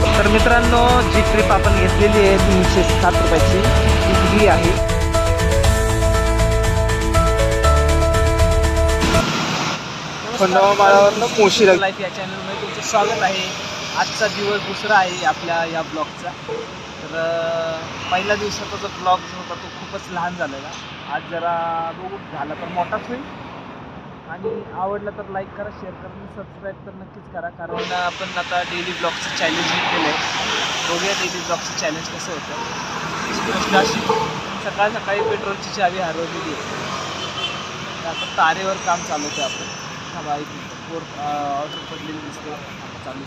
तर मित्रांनो जी ट्रिप आपण घेतलेली आहे तीनशे सात रुपयाची ती ही आहे. खंडोबा माळावरनं मोशीला लाईफ या चॅनलमध्ये तुमचं स्वागत आहे. आजचा दिवस दुसरा आहे आपल्या या ब्लॉगचा तर पहिल्या दिवसाचा जो ब्लॉग जो होता तो खूपच लहान झालेला. आज जरा बघू झाला तर मोठाच होईल. आणि आवडला तर लाईक करा शेअर करा आणि सबस्क्राईब तर नक्कीच करा. कारण आपण आता डेली ब्लॉगचं चॅलेंज घेतलेलं आहे बघूया डेली ब्लॉगचं चॅलेंज कसं होतं. गोष्ट अशी. सकाळ सकाळी पेट्रोलची चावी हरवलेली आहे. आता तारेवर काम चालू होतं आपण हा बाईक ऑर्डर पडलेली दिसते. आता चालू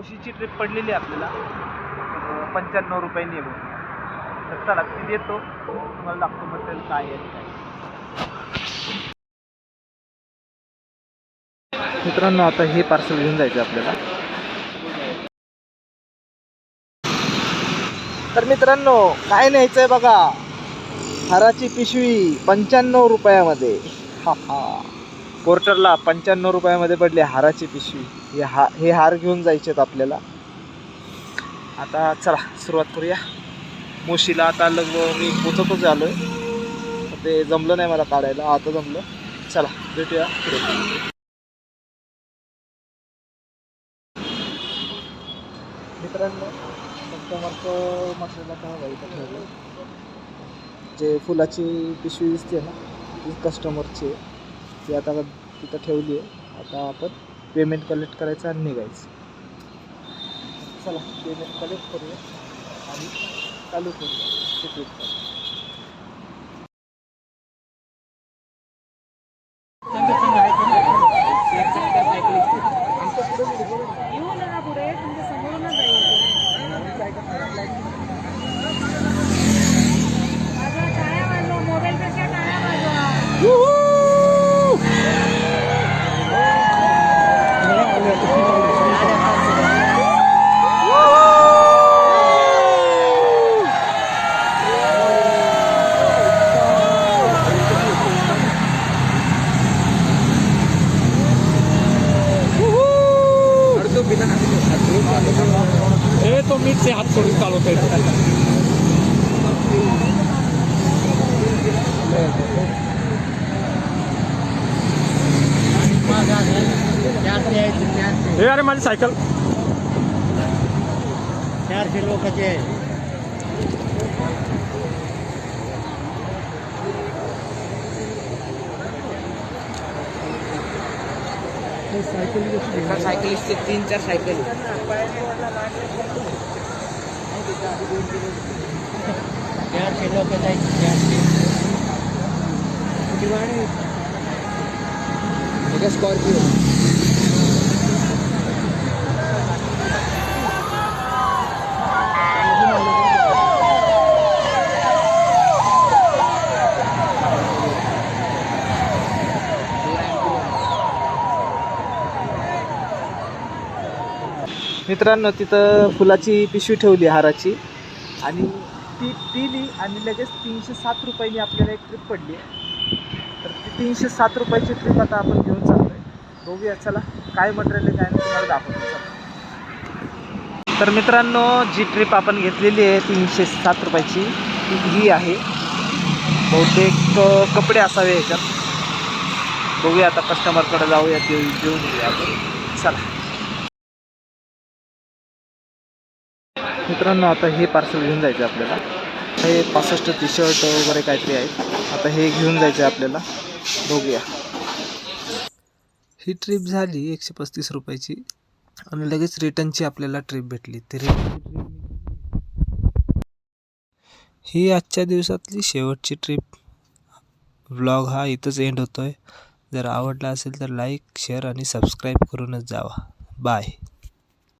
ओशीची ट्रिप पडलेली आपल्याला. पंच्याण्णव रुपयांनी येऊन तर चला ती देतो. तुम्हाला लागतो मटेरियल काय आहे काय मित्रांनो आता हे पार्सल घेऊन जायचं आपल्याला. तर मित्रांनो काय न्यायचंय बघा. हाराची पिशवी पंच्याण्णव रुपयामध्ये. हा हा. पोर्टरला पंच्याण्णव रुपयामध्ये पडली हाराची पिशवी. हे हा हे हार घेऊन जायचे आहेत आपल्याला. आता चला सुरुवात करूया. मोशीला आता लग्न मी पोचतच आलो आहे ते जमलं नाही मला काढायला आता जमलं. चला भेटूया मित्रांनो कस्टमरचं मटेरियल आता हवं जे फुलाची पिशवी दिसते ना ती कस्टमरची आहे. ती आता तिथं ठेवली आहे. आता आपण पेमेंट कलेक्ट करायचं आणि निघायचं. चला पेमेंट कलेक्ट करूया आणि चालू करूया. हे तो मीठ से हात सोडून चालवतोय. हे अरे माझी सायकल. चारशे लोकांचे सायकलिस्टचे तीन चार सायकल. चारशे लोक जायचे चारशे स्कॉर्पिओ मित्रांनो तिथं फुलाची पिशवी ठेवली हाराची. आणि ती दिली आणि लगेच तीनशे सात रुपयांनी आपल्याला एक ट्रिप पडली तर ती तीनशे सात रुपयाची ट्रिप आता आपण घेऊन चाललोय. बघूया चला काय मटेरियल आहे काय नाही तुम्हाला दाखवतो तर मित्रांनो जी ट्रिप आपण घेतलेली आहे तीनशे सात रुपयाची ती ही आहे. बहुतेक कपडे असावे याच्यात. बघूया आता कस्टमरकडे जाऊया ते घेऊन येऊया आपण. चला. मित्रांनो आता हे पार्सल घेऊन जायचं आहे आपल्याला. हे पासष्ट टी शर्ट वगैरे काहीतरी आहे आता हे घेऊन जायचं आहे आपल्याला. बघूया. ही ट्रिप झाली एकशे पस्तीस रुपयाची. आणि लगेच रिटर्नची आपल्याला ट्रिप भेटली. ते रिटर्नची ट्रिप ही आजच्या दिवसातली शेवटची ट्रिप व्लॉग हा इथंच एंड होतो आहे जर आवडला असेल तर लाईक शेअर आणि सबस्क्राईब करूनच जावा. बाय